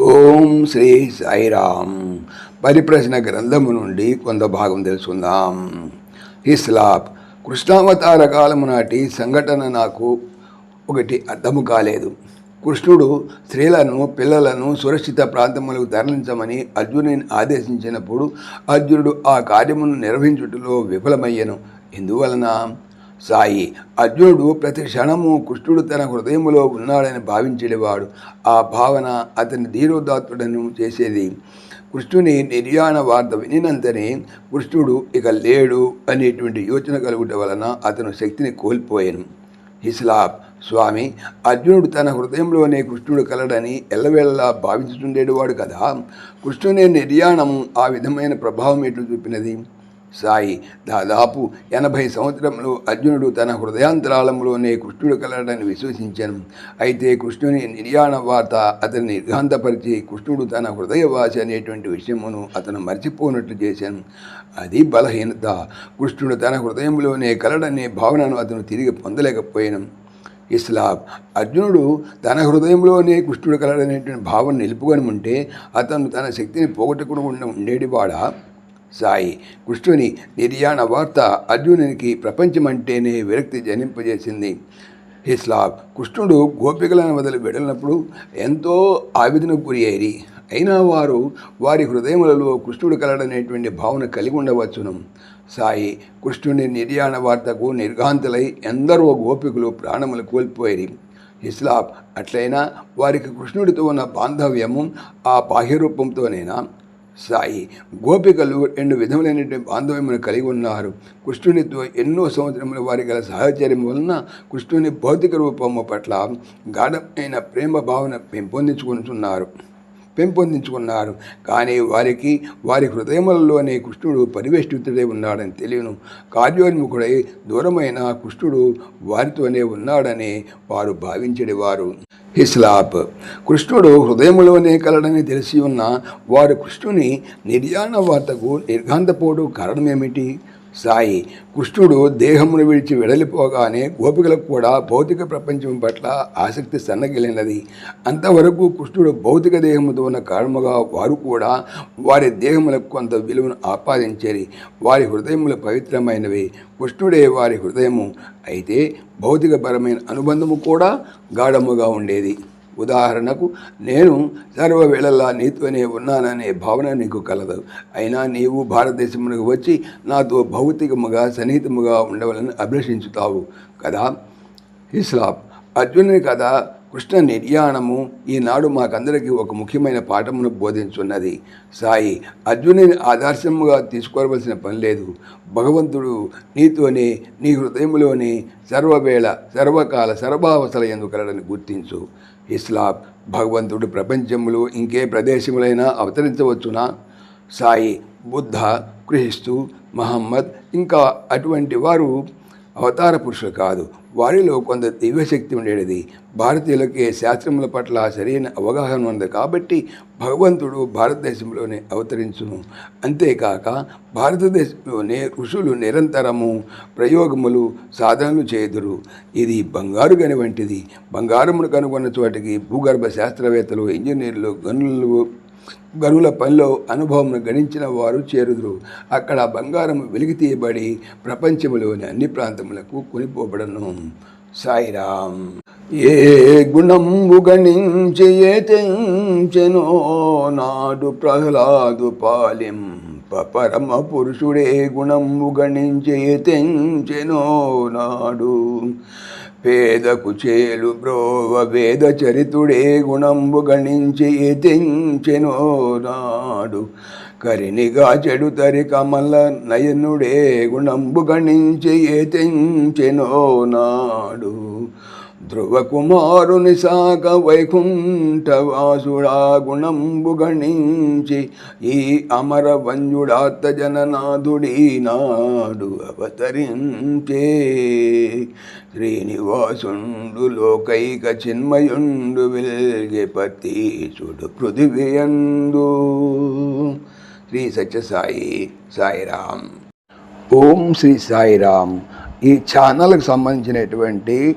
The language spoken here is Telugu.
ఓం శ్రీ సాయిరామ్. పరిప్రశ్న గ్రంథము నుండి కొంత భాగం తెలుసుకుందాం. హిస్లాప్ కృష్ణావతార కాలము నాటి సంఘటన నాకు ఒకటి అర్థము కాలేదు. కృష్ణుడు స్త్రీలను పిల్లలను సురక్షిత ప్రాంతములకు తరలించమని అర్జునుని ఆదేశించినప్పుడు అర్జునుడు ఆ కార్యమును నిర్వహించుటలో విఫలమయ్యను. ఎందువలన? సాయి. అర్జునుడు ప్రతి క్షణము కృష్ణుడు తన హృదయములో ఉన్నాడని భావించేవాడు. ఆ భావన అతని ధీరోదాత్తుడను చేసేది. కృష్ణుని నిర్యాణ వార్త వినినంతనే కృష్ణుడు ఇక లేడు అనేటువంటి యోచన కలుగుట వలన అతను శక్తిని కోల్పోయాను హిస్లాప్. స్వామి అర్జునుడు తన హృదయంలోనే కృష్ణుడు కలడని ఎల్లవేళలా భావించుతుండేవాడు కదా. కృష్ణుని నిర్యాణం ఆ విధమైన ప్రభావం ఎట్లు చూపినది? సాయి. దాదాపు ఎనభై సంవత్సరంలో అర్జునుడు తన హృదయాంతరాళంలోనే కృష్ణుడు కలడని విశ్వసించాను. అయితే కృష్ణుని నిర్యాణ వార్త అతన్ని నిర్ఘాంతపరిచి కృష్ణుడు తన హృదయవాసి అనేటువంటి విషయమును అతను మర్చిపోనట్లు చేశాను. అది బలహీనత. కృష్ణుడు తన హృదయంలోనే కలడనే భావనను అతను తిరిగి పొందలేకపోయాను. ఇస్లాం. అర్జునుడు తన హృదయంలోనే కృష్ణుడు కలడనేటువంటి భావన నిలుపుకొని ఉంటే అతను తన శక్తిని పోగొట్టకుండా ఉండేటివాడా సాయి. కృష్ణుని నిర్యాణ వార్త అర్జునునికి ప్రపంచమంటేనే విరక్తి జనింపజేసింది. హిస్లాబ్ కృష్ణుడు గోపికలను వదిలి వెడలినప్పుడు ఎంతో ఆవేదనకు గురి అయ్యి అయినా వారు వారి హృదయములలో కృష్ణుడు కలడనేటువంటి భావన కలిగి ఉండవచ్చును సాయి. కృష్ణుని నిర్యాణ వార్తకు నిర్ఘాంతులై ఎందరో గోపికలు ప్రాణములు కోల్పోయి ఇస్లాబ్ అట్లయినా వారికి కృష్ణుడితో ఉన్న బాంధవ్యము ఆ బాహ్యరూపంతోనేనా? సాయి. గోపికలు రెండు విధములైనటువంటి బాంధవ్యమును కలిగి ఉన్నారు. కృష్ణునితో ఎన్నో సంవత్సరముల వారి గల సహచర్యం వలన కృష్ణుని భౌతిక రూపము పట్ల గాఢమైన ప్రేమ భావన పెంపొందించుకుంటున్నారు. పెంపొందించుకున్నారు. కానీ వారికి వారి హృదయములలోనే కృష్ణుడు పరివేష్టితుడై ఉన్నాడని తెలియను. కార్యోన్ముఖుడై దూరమైన కృష్ణుడు వారితోనే ఉన్నాడని వారు భావించడేవారు హిస్లాప్ కృష్ణుడు హృదయములోనే కలడని తెలిసి ఉన్న వారు కృష్ణుని నిర్యాణ వార్తకు నిర్ఘాంతపోడు కారణమేమిటి? సాయి కృష్ణుడు దేహమును విడిచి వెడలిపోగానే గోపికలకు కూడా భౌతిక ప్రపంచం పట్ల ఆసక్తి సన్నగిలినది. అంతవరకు కృష్ణుడు భౌతిక దేహముతో ఉన్న కారణముగా వారు కూడా వారి దేహములకు కొంత విలువను ఆపాదించేది. వారి హృదయములు పవిత్రమైనవి. కృష్ణుడే వారి హృదయము. అయితే భౌతికపరమైన అనుబంధము కూడా గాఢముగా ఉండేది. ఉదాహరణకు నేను సర్వవేళలా నీతోనే ఉన్నాననే భావన నీకు కలదు. అయినా నీవు భారతదేశమునకు వచ్చి నాతో భౌతికముగా సన్నిహితముగా ఉండవాలని అభిలషించుతావు కదా? ఇస్లాం అర్జునుని కథ కృష్ణ నిర్యాణము ఈనాడు మాకందరికీ ఒక ముఖ్యమైన పాఠమును బోధించున్నది. సాయి అర్జునుని ఆదర్శముగా తీసుకోవలసిన పని లేదు. భగవంతుడు నీతోనే నీ హృదయంలోనే సర్వవేళ సర్వకాల సర్వావసర ఎందుకలడని గుర్తించు. ఇస్లాం భగవంతుడు ప్రపంచంలో ఇంకే ప్రదేశములైనా అవతరించవచ్చునా? సాయి బుద్ధ క్రిస్తు మహమ్మద్ ఇంకా అటువంటి వారు అవతార పురుషులు కాదు. వారిలో కొంత దివ్యశక్తి ఉండేది. భారతీయులకి శాస్త్రముల పట్ల సరైన అవగాహన ఉంది కాబట్టి భగవంతుడు భారతదేశంలోనే అవతరించును. అంతేకాక భారతదేశంలోనే ఋషులు నిరంతరము ప్రయోగములు సాధనలు చేదురు ఇది బంగారు గని వంటిది. బంగారమును కనుగొన్న చోటికి భూగర్భ శాస్త్రవేత్తలు ఇంజనీర్లు గనులు గనుల పనిలో అనుభవం గణించిన వారు చేరుదురు. అక్కడ బంగారం వెలికి తీయబడి ప్రపంచంలోని అన్ని ప్రాంతములకు కొనిపోబడను. సాయిరామ్ ఏ గుణంబు గణించి ఏ తెంచెనో నాడు ప్రహ్లాదు పాలిం. పరమ పురుషుడే గుణంబు గణించి ఏ తెంచెనో నాడు పేదకు చేలు బ్రోవ వేద చరితుడే గుణంబు గణించి తెంచెనో నాడు. కరినిగా చెడు తరి కమల నయనుడే గుణంబు గణించి తెంచెనో నాడు. ధ్రువ కుమారుని సాక వైకుంఠవాసుడా గుణంబు గణించి ఈ అమర వంజుడాత్త జననాథుడీ నాడు అవతరించే. శ్రీనివాసుండు లోకైక చిన్మయుండు వెల్గె పతీసుడు పృథివియందు. శ్రీ సత్యసాయి సాయిరామ్. ఓం శ్రీ సాయిరామ్. ఈ ఛానల్కి సంబంధించినటువంటి